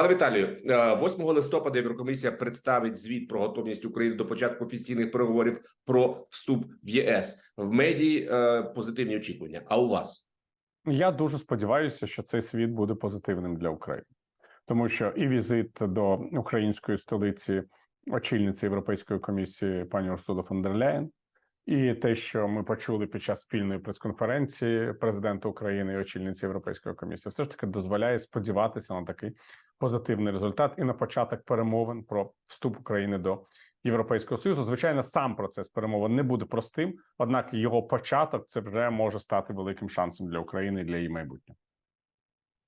Пане Віталію, е, 8 листопада Єврокомісія представить звіт про готовність України до початку офіційних переговорів про вступ в єС. В медії е, позитивні очікування. А у вас? Я дуже сподіваюся, що цей світ буде позитивним для України, тому що і візит до української столиці очільниці Європейської комісії пані Урсула фон дер Ляєн, і те, що ми почули під час спільної прес-конференції президента України і очільниці Європейської комісії, все ж таки дозволяє сподіватися на такий позитивний результат і на початок перемовин про вступ України до Європейського союзу. Звичайно, сам процес перемовин не буде простим однак його початок це вже може стати великим шансом для України і для її майбутнього.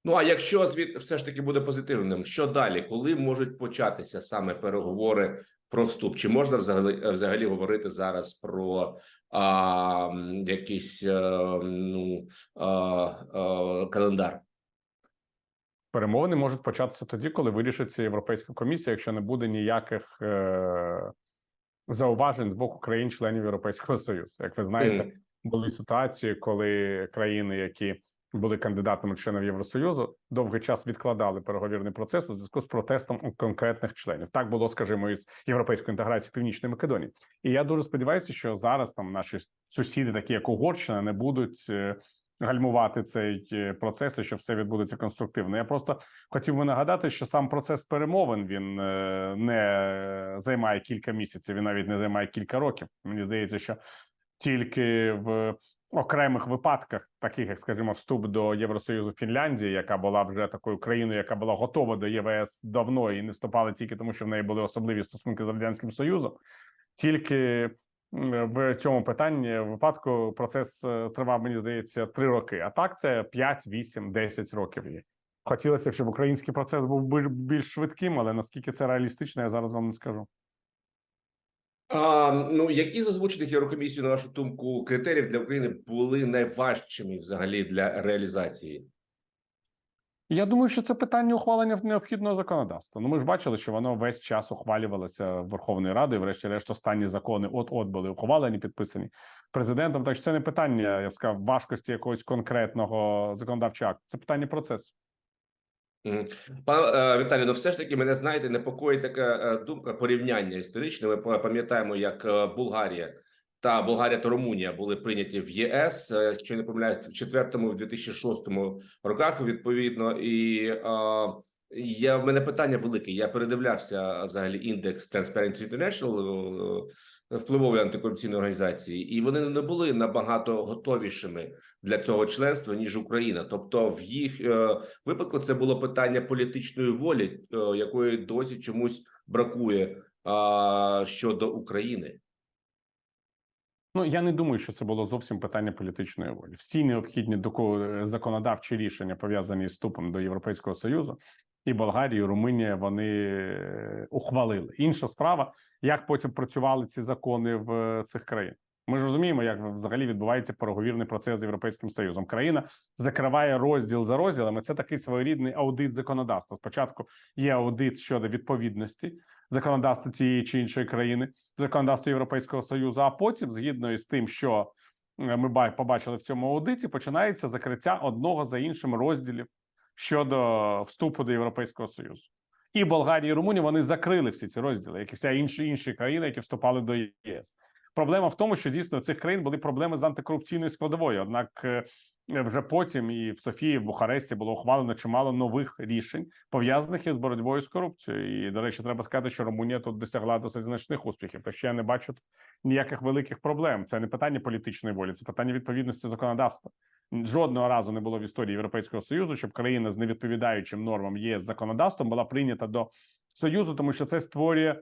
Ну а якщо звіт все ж таки буде позитивним, що далі? Коли можуть початися саме переговори про вступ? Чи можна взагалі взагалі говорити зараз про а, якийсь е, ну а, а, календар? Перемовини можуть початися тоді, коли вирішиться Європейська комісія, якщо не буде ніяких е- зауважень з боку країн-членів Європейського Союзу. Як ви знаєте, були ситуації, коли країни, які були кандидатами членів Євросоюзу, довгий час відкладали переговірний процес у зв'язку з протестом у конкретних членів. Так було, скажімо, із європейською інтеграцією Північної Македонії. І я дуже сподіваюся, що зараз там наші сусіди, такі як Угорщина, не будуть. е, Гальмувати цей е, процес, і що все відбудеться конструктивно. Я просто хотів би нагадати, що сам процес перемовин він е, не займає кілька місяців, він навіть не займає кілька років. Мені здається, що тільки в окремих випадках, таких як, скажімо, вступ до Євросоюзу Фінляндії, яка була вже такою країною, яка була готова до ЄВС давно і не вступала тільки тому, що в неї були особливі стосунки з радянським союзом. Тільки в цьому питанні випадку процес е, тривав, мені здається, три роки. А так це 5, 8, 10 років є. Хотілося б, щоб український процес був більш швидким, але наскільки це реалістично, я зараз вам не скажу. А, ну які з озвучених Єврокомісією, на вашу думку, критеріїв для України були найважчими взагалі для реалізації? Я думаю, що це питання ухвалення необхідного законодавства. Ну, ми ж бачили, що воно весь час ухвалювалося Верховною Радою. Врешті-решт, останні закони от-от були ухвалені, підписані президентом. Так що це не питання, я б сказав, важкості якогось конкретного законодавчого акту. Це питання процесу. Пане Віталію, ну все ж таки мене знаєте, непокоїть така е, думка порівняння історичне. Ми пам'ятаємо, як е, Болгарія та Болгарія та Румунія були прийняті в ЄС, е, якщо не помиляюсь, в четвертому, в 2006 роках. Відповідно, і я в мене питання велике. Я передивлявся взагалі індекс Transparency International, впливової антикорупційної організації, і вони не були набагато готовішими для цього членства ніж Україна. Тобто, в їх е, випадку це було питання політичної волі, е, якої досі чомусь бракує щодо України. Ну я не думаю, що це було зовсім питання політичної волі. Всі необхідні доку- законодавчі рішення пов'язані з вступом до Європейського союзу, і Болгарія, і Румунія вони е, ухвалили. Інша справа, як потім працювали ці закони в е, цих країнах. Ми ж розуміємо, як взагалі відбувається переговірний процес з європейським союзом. Країна закриває розділ за розділами. Це такий своєрідний аудит законодавства. Спочатку є аудит щодо відповідності законодавства цієї чи іншої країни, законодавства Європейського союзу. А потім, згідно із тим, що е, ми побачили в цьому аудиті, починається закриття одного за іншим розділів щодо вступу до Європейського союзу. І Болгарія, і Румунія вони закрили всі ці розділи, як і вся інші інші країни, які вступали до ЄС. Проблема в тому, що дійсно у цих країн були проблеми з антикорупційною складовою. Однак е, вже потім і в Софії, в Бухаресті було ухвалено чимало нових рішень пов'язаних із боротьбою з корупцією. І до речі, треба сказати, що Румунія тут досягла досить значних успіхів. Так що я не бачу ніяких великих проблем. Це не питання політичної волі, це питання відповідності законодавства. Жодного разу не було в історії Європейського союзу, щоб країна з невідповідаючим нормам ЄС законодавством була прийнята до союзу, тому що це створює е,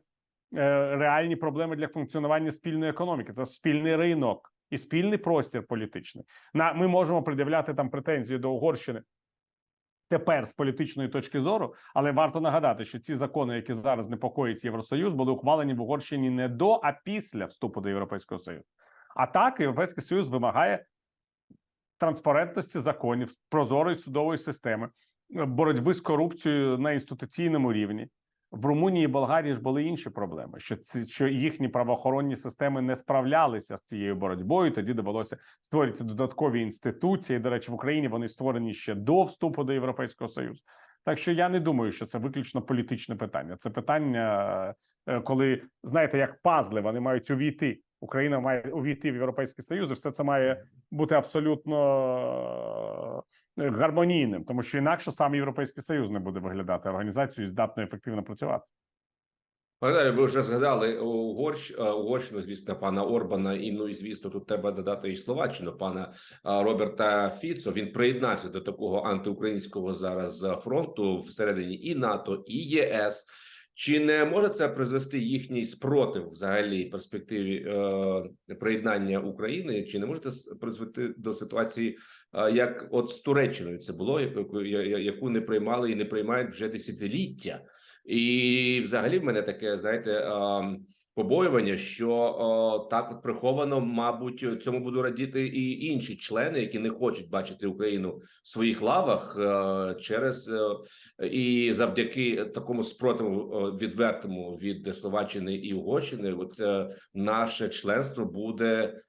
реальні проблеми для функціонування спільної економіки. Це спільний ринок і спільний простір політичний. На ми можемо пред'являти там претензії до Угорщини. Тепер з політичної точки зору, але варто нагадати, що ці закони, які зараз непокоїть Євросоюз, були ухвалені в Угорщині не до, а після вступу до Європейського Союзу. А так Європейський Союз вимагає транспарентності законів, прозорої судової системи, боротьби з корупцією на інституційному рівні. В Румунії і Болгарії ж були інші проблеми, що ці що їхні правоохоронні системи не справлялися з цією боротьбою. Тоді довелося створити додаткові інституції. До речі, в Україні вони створені ще до вступу до Європейського союзу. Так що я не думаю, що це виключно політичне питання. Це питання, е, коли знаєте, як пазли вони мають увійти. Україна має увійти в Європейський Союз, і все це має бути абсолютно гармонійним, тому що інакше сам Європейський Союз не буде виглядати організацією здатною ефективно працювати. Пане ви вже згадали Угорщ, е, Угорщину, звісно, пана Орбана, і ну і звісно, тут треба додати і Словаччину, пана е, Роберта Фіцо. Він приєднався до такого антиукраїнського зараз е, фронту всередині і НАТО, і ЄС. Чи не може це призвести їхній спротив взагалі перспективі е, приєднання України? Чи не може це призвести до ситуації, е, як от з Туреччиною це було, яку, яку не приймали і не приймають вже десятиліття? І взагалі в мене таке, знаєте, ем, побоювання, що о, так от приховано, мабуть, цьому будуть радіти і інші члени, які не хочуть бачити Україну в своїх лавах е, через е, і завдяки такому спротиву відвертому від Словаччини і Угорщини, от е, наше членство буде е,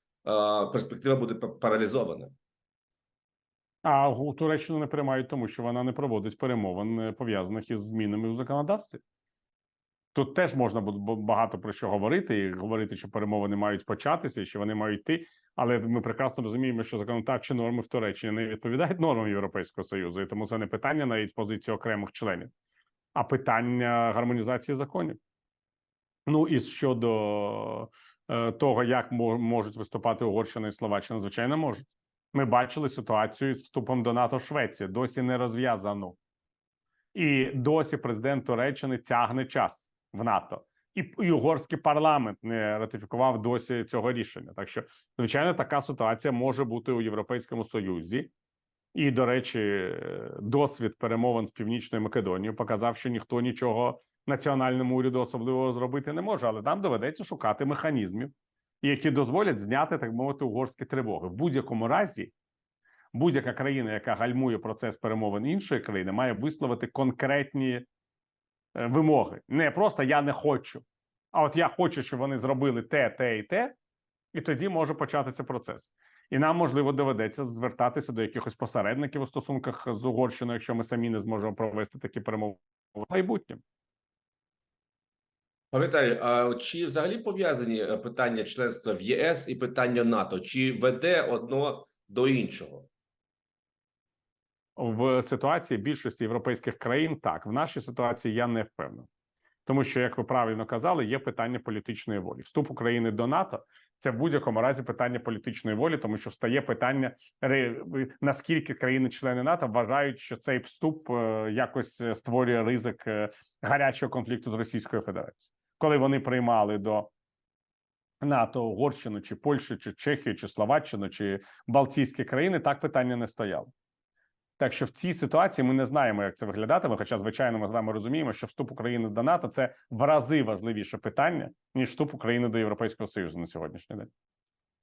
перспектива буде па- паралізована. А Туреччину не приймають, тому що вона не проводить перемовин пов'язаних із змінами у законодавстві. Тут теж можна багато про що говорити, і говорити, що перемовини мають початися, що вони мають йти. Але ми прекрасно розуміємо, що законодавчі норми в Туреччині не відповідають нормам Європейського союзу, і тому це не питання навіть позиції окремих членів, а питання гармонізації законів. Ну і щодо е, того, як мо- можуть виступати Угорщина і Словаччина, звичайно, можуть. Ми бачили ситуацію з вступом до НАТО Швеції, досі не розв'язано. І досі президент Туреччини тягне час в НАТО. І, угорський парламент не ратифікував досі цього рішення. Так що, звичайно, така ситуація може бути у Європейському Союзі. І, до речі, е, досвід перемовин з Північною Македонією показав, що ніхто нічого національному уряду особливого зробити не може, але там доведеться шукати механізмів, які дозволять зняти, так мовити, угорські тривоги. В будь-якому разі, будь-яка країна, яка гальмує процес перемовин іншої країни, має висловити конкретні вимоги. Не просто я не хочу, а от я хочу, щоб вони зробили те, те і те, і тоді може початися процес. І нам можливо доведеться звертатися до якихось посередників у стосунках з Угорщиною, якщо ми самі не зможемо провести такі перемови в майбутньому. Пане а чи взагалі пов'язані е, питання членства в ЄС і питання НАТО? Чи веде одно до іншого? В ситуації більшості європейських країн так в нашій ситуації я не впевнений. Тому що, як ви правильно казали, є питання політичної волі. Вступ України до НАТО це в будь-якому разі питання політичної волі, тому що стає питання наскільки країни-члени НАТО вважають, що цей вступ е, якось е, створює ризик е, гарячого конфлікту з Російською Федерацією, коли вони приймали до НАТО Угорщину чи Польщу, чи Чехію, чи Словаччину, чи Балтійські країни, так питання не стояло. Так що в цій ситуації ми не знаємо, як це виглядатиме. Хоча, звичайно, ми з вами розуміємо, що вступ України до НАТО це в рази важливіше питання ніж вступ України до Європейського Союзу на сьогоднішній день.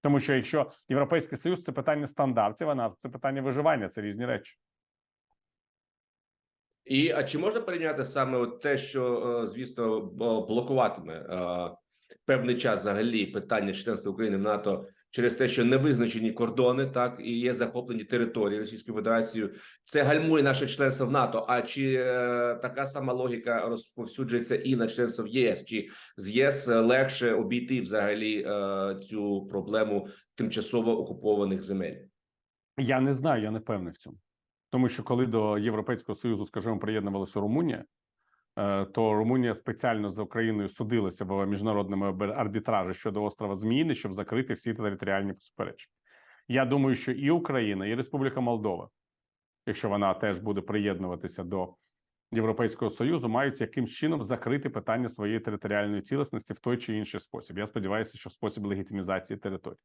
Тому що якщо Європейський Союз це питання стандартів, а НАТО це питання виживання, це різні речі. І а чи можна порівняти саме от те, що е, звісно блокуватиме е, певний час взагалі питання членства України в НАТО через те, що не визначені кордони, так і є захоплені території Російською Федерацією. Це гальмує наше членство в НАТО. А чи е, така сама логіка розповсюджується і на членство в ЄС? Чи з ЄС легше обійти взагалі е, цю проблему тимчасово окупованих земель? Я не знаю, я не певний в цьому. Тому що коли до Європейського Союзу, скажімо, приєднувалася Румунія, то Румунія спеціально за Україною судилася в міжнародному арбітражі щодо острова Зміїни, щоб закрити всі територіальні суперечки. Я думаю, що і Україна, і Республіка Молдова, якщо вона теж буде приєднуватися до Європейського Союзу, мають якимсь чином закрити питання своєї територіальної цілісності в той чи інший спосіб. Я сподіваюся, що в спосіб легітимізації територій,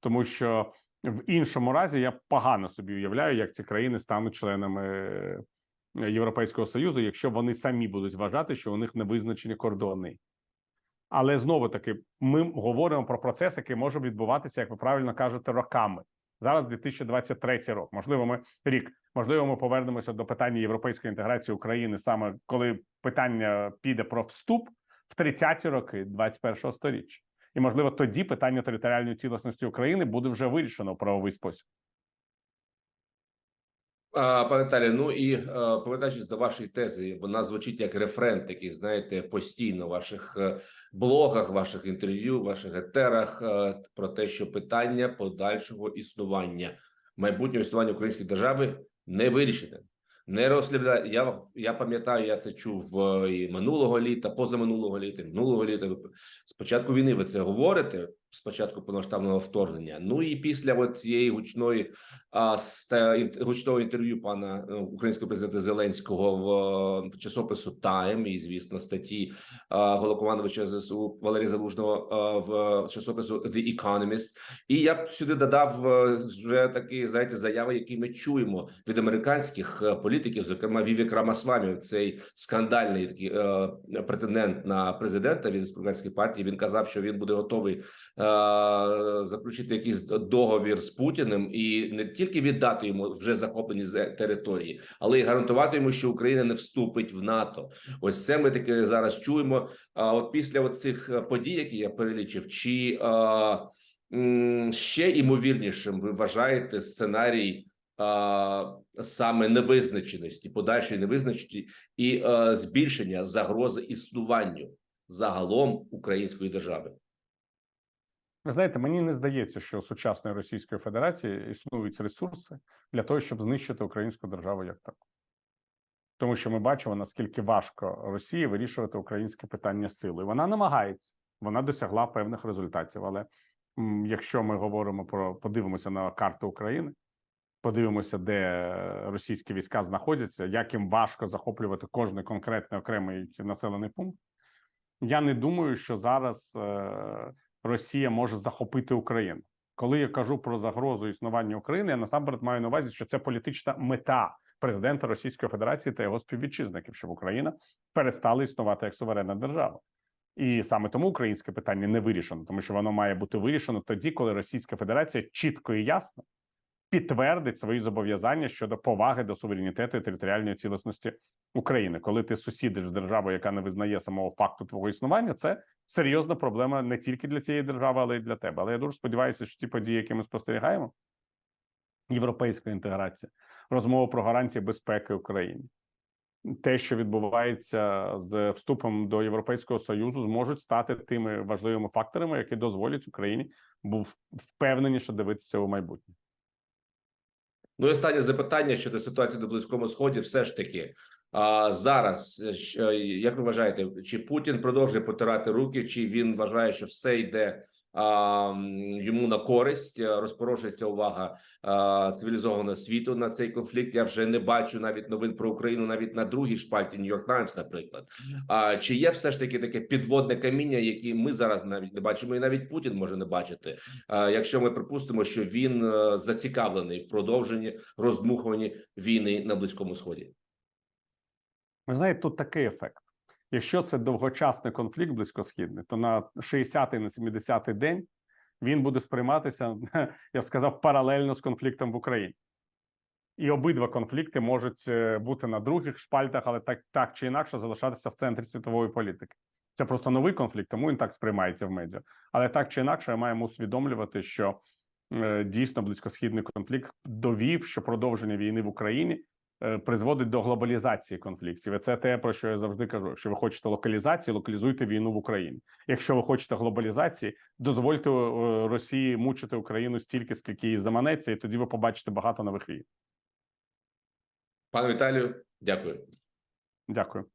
тому що в іншому разі я погано собі уявляю, як ці країни стануть членами е, Європейського Союзу, якщо вони самі будуть вважати, що у них не визначені кордони. Але знову таки, ми говоримо про процес, який може відбуватися, як ви правильно кажете, роками. Зараз 2023 рік. Можливо, ми рік. Можливо, ми повернемося до питання європейської інтеграції України саме коли питання піде про вступ в 30-ті роки 21-го сторіччя. І можливо, тоді питання територіальної цілісності України буде вже вирішено в правовий спосіб. Пане Віталій, ну і е, повертаючись до вашої тези, вона звучить як рефрен, такий, знаєте, постійно в ваших е, блогах, ваших інтерв'ю, ваших етерах е, про те, що питання подальшого існування майбутнього існування української держави не вирішене. Не розглядає. Я я пам'ятаю, я це чув і минулого літа, позаминулого літа, минулого літа. Ви з початку війни ви це говорите. Спочатку повномасштабного вторгнення. Ну і після от цієї гучної а, гучного інтерв'ю пана е, українського президента Зеленського в, в часопису Тайм і звісно статті а, Голокомандовича ЗСУ Валерія Залужного а, в часопису The Economist. І я б сюди додав е, вже такі знаєте заяви, які ми чуємо від американських е, політиків, зокрема Вівік Рамасвамі, цей скандальний такий е, претендент на президента від республіканської партії. Він казав, що він буде готовий заключити якийсь договір з Путіним і не тільки віддати йому вже захоплені території, але й гарантувати йому, що Україна не вступить в НАТО. Ось це ми таки зараз чуємо. А от після цих подій, які я перелічив, чи е, м, ще імовірнішим ви вважаєте сценарій? а, Саме невизначеності, подальшої невизначеності і е, збільшення загрози існуванню загалом української держави. Ви знаєте, мені не здається, що у сучасної Російської Федерації існують ресурси для того, щоб знищити українську державу як таку. Тому що ми бачимо, наскільки важко Росії вирішувати українське питання силою. Вона намагається, вона досягла певних результатів. Але якщо ми говоримо про подивимося на карту України, подивимося, де російські війська знаходяться, як їм важко захоплювати кожний конкретний окремий населений пункт. Я не думаю, що зараз е, Росія може захопити Україну. Коли я кажу про загрозу існування України, я насамперед маю на увазі, що це політична мета президента Російської Федерації та його співвітчизників, щоб Україна перестала існувати як суверенна держава. І саме тому українське питання не вирішено, тому що воно має бути вирішено тоді, коли Російська Федерація чітко і ясно підтвердить свої зобов'язання щодо поваги до суверенітету і територіальної цілісності України. Коли ти сусідиш з державою, яка не визнає самого факту твого існування, це серйозна проблема не тільки для цієї держави, але й для тебе. Але я дуже сподіваюся, що ті події, які ми спостерігаємо, європейська інтеграція, розмова про гарантії безпеки України. Те, що відбувається з вступом до Європейського союзу, зможуть стати тими важливими факторами, які дозволять Україні був впевненіше дивитися у майбутнє. Ну і останнє запитання щодо ситуації на близькому сході. Все ж таки а зараз е, е, як ви вважаєте, чи Путін продовжує потирати руки, чи він вважає, що все йде йому на користь, е, розпорошується увага а, цивілізованого світу на цей конфлікт? Я вже не бачу навіть новин про Україну, навіть на другій шпальті Нью-Йорк Таймс, наприклад. А чи є все ж таки таке підводне каміння, яке ми зараз навіть не бачимо, і навіть Путін може не бачити, а, якщо ми припустимо, що він е, зацікавлений в продовженні роздмухуванні війни на близькому сході? Ви знаєте, тут такий ефект. Якщо це довгочасний конфлікт близькосхідний, то на 60-й, на 70-й день він буде сприйматися, я б сказав, паралельно з конфліктом в Україні. І обидва конфлікти можуть е, бути на других шпальтах, але так, так чи інакше залишатися в центрі світової політики. Це просто новий конфлікт, тому він так сприймається в медіа. Але так чи інакше, маємо усвідомлювати, що е, дійсно близькосхідний конфлікт довів, що продовження війни в Україні призводить до глобалізації конфліктів. І це те, про що я завжди кажу. Якщо ви хочете локалізації, локалізуйте війну в Україні. Якщо ви хочете глобалізації, дозвольте е, Росії мучити Україну стільки, скільки їй заманеться, і тоді ви побачите багато нових війн. Пане Віталію, дякую. Дякую.